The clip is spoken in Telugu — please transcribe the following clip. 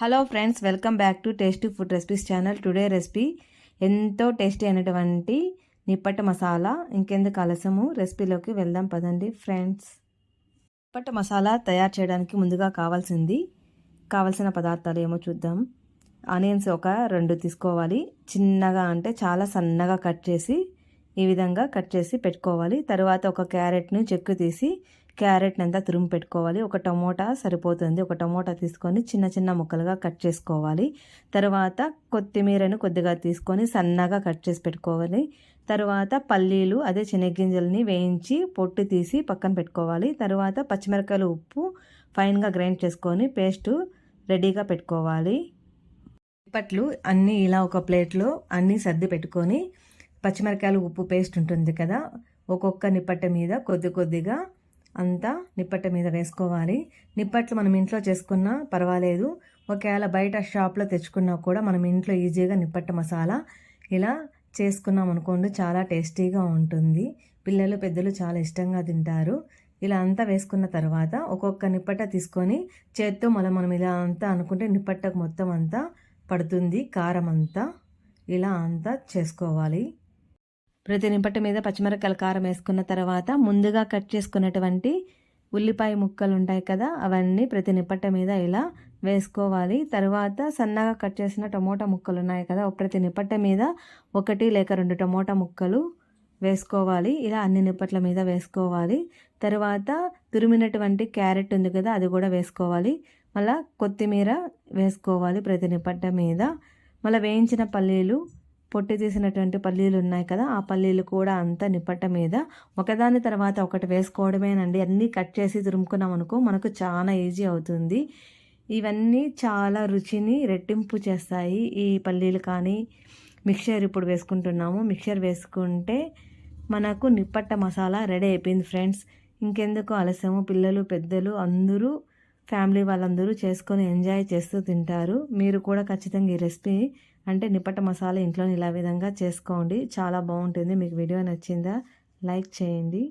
Hello friends welcome back to tasty food recipes channel. Today recipe ఎంతో టేస్టీ అయినటువంటి నిప్పట్ట మసాలా. ఇంకెందుకు ఆలస్యము? రెసిపీలోకి వెళ్దాం పదండి ఫ్రెండ్స్. నిప్పట్ట మసాలా తయారు చేయడానికి ముందుగా కావాల్సింది కావాల్సిన పదార్థాలు ఏమో చూద్దాం. ఆనియన్స్ ఒక రెండు తీసుకోవాలి. చిన్నగా అంటే చాలా సన్నగా కట్ చేసి ఈ విధంగా కట్ చేసి పెట్టుకోవాలి. తర్వాత ఒక క్యారెట్ని చెక్కు తీసి క్యారెట్ని అంతా తురుము పెట్టుకోవాలి. ఒక టమోటా సరిపోతుంది. ఒక టమోటా తీసుకొని చిన్న చిన్న ముక్కలుగా కట్ చేసుకోవాలి. తర్వాత కొత్తిమీరను కొద్దిగా తీసుకొని సన్నగా కట్ చేసి పెట్టుకోవాలి. తర్వాత పల్లీలు అదే శనగ్గింజల్ని వేయించి పొట్టు తీసి పక్కన పెట్టుకోవాలి. తర్వాత పచ్చిమిరకాయలు ఉప్పు ఫైన్గా గ్రైండ్ చేసుకొని పేస్ట్ రెడీగా పెట్టుకోవాలి. ఇప్పట్లు అన్నీ ఇలా ఒక ప్లేట్లో అన్నీ సర్ది పెట్టుకొని పచ్చిమిరకాయలు ఉప్పు పేస్ట్ ఉంటుంది కదా ఒక్కొక్క నిప్పట్ట మీద కొద్ది కొద్దిగా అంతా నిప్పట్ట మీద వేసుకోవాలి. నిప్పట్లు మనం ఇంట్లో చేసుకున్నా పర్వాలేదు. ఒకవేళ బయట షాప్లో తెచ్చుకున్నా కూడా మనం ఇంట్లో ఈజీగా నిప్పట్ట మసాలా ఇలా చేసుకున్నాం అనుకోండి చాలా టేస్టీగా ఉంటుంది. పిల్లలు పెద్దలు చాలా ఇష్టంగా తింటారు. ఇలా అంతా వేసుకున్న తర్వాత ఒక్కొక్క నిప్పట్ట తీసుకొని చేత్తో మళ్ళీ మనం ఇలా అంతా అనుకుంటే నిప్పట్టకు మొత్తం అంతా పడుతుంది కారం అంతా ఇలా అంతా చేసుకోవాలి. ప్రతి నింపటి మీద పచ్చిమిరపకాయల కారం వేసుకున్న తర్వాత ముందుగా కట్ చేసుకున్నటువంటి ఉల్లిపాయ ముక్కలు ఉంటాయి కదా అవన్నీ ప్రతి నిప్పట్ట మీద ఇలా వేసుకోవాలి. తర్వాత సన్నగా కట్ చేసిన టమోటా ముక్కలు ఉన్నాయి కదా ప్రతి నిప్పట్ట మీద ఒకటి లేక రెండు టమోటా ముక్కలు వేసుకోవాలి. ఇలా అన్ని నిప్పట్ల మీద వేసుకోవాలి. తర్వాత తురిమినటువంటి క్యారెట్ ఉంది కదా అది కూడా వేసుకోవాలి. మళ్ళీ కొత్తిమీర వేసుకోవాలి ప్రతి నిప్పట్ట మీద. మళ్ళీ వేయించిన పల్లీలు పొట్టి తీసినటువంటి పల్లీలు ఉన్నాయి కదా ఆ పల్లీలు కూడా అంతా నిప్పట్ట మీద. ఒకదాని తర్వాత ఒకటి వేసుకోవడమేనండి. అన్నీ కట్ చేసి తురుముకున్నాం అనుకో మనకు చాలా ఈజీ అవుతుంది. ఇవన్నీ చాలా రుచిని రెట్టింపు చేస్తాయి. ఈ పల్లీలు కానీ మిక్చర్ ఇప్పుడు వేసుకుంటున్నాము. మిక్చర్ వేసుకుంటే మనకు నిప్పట్ట మసాలా రెడీ అయిపోయింది ఫ్రెండ్స్. ఇంకెందుకు ఆలస్యము? పిల్లలు పెద్దలు అందరూ ఫ్యామిలీ వాళ్ళందరూ చేసుకొని ఎంజాయ్ చేస్తూ తింటారు. మీరు కూడా ఖచ్చితంగా ఈ రెసిపీ అంటే నిప్పట మసాలా ఇంట్లో ఇలా విధంగా చేసుకోండి. చాలా బాగుంటుంది. మీకు వీడియో నచ్చిందా? లైక్ చేయండి.